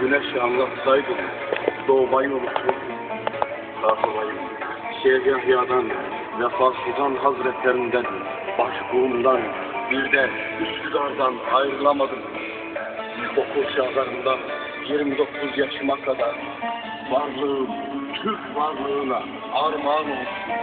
güneşi anlatsaydım doğmayı unutur. Kalkmayı. Şeyh Yahya'dan, Vefa Sultan Hazretlerinden, başbuğumdan, bir de Üsküdar'dan ayrılamadım. İlkokul çağlarından 29 yaşıma kadar varlığım, Türk varlığına armağan olsun.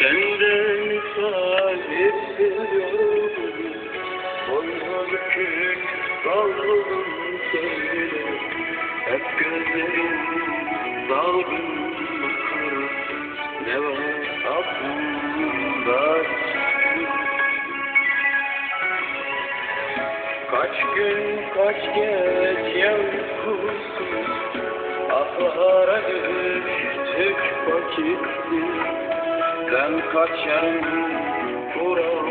Senden sahipsiz yoruldum Boynu bükük kavruldum sevgilim Hep gözlerim dalgın bakır Ne var aklımda Kaç gün kaç gece uykusuz Ahlara düştük vakitli ben kaçarım Kur'an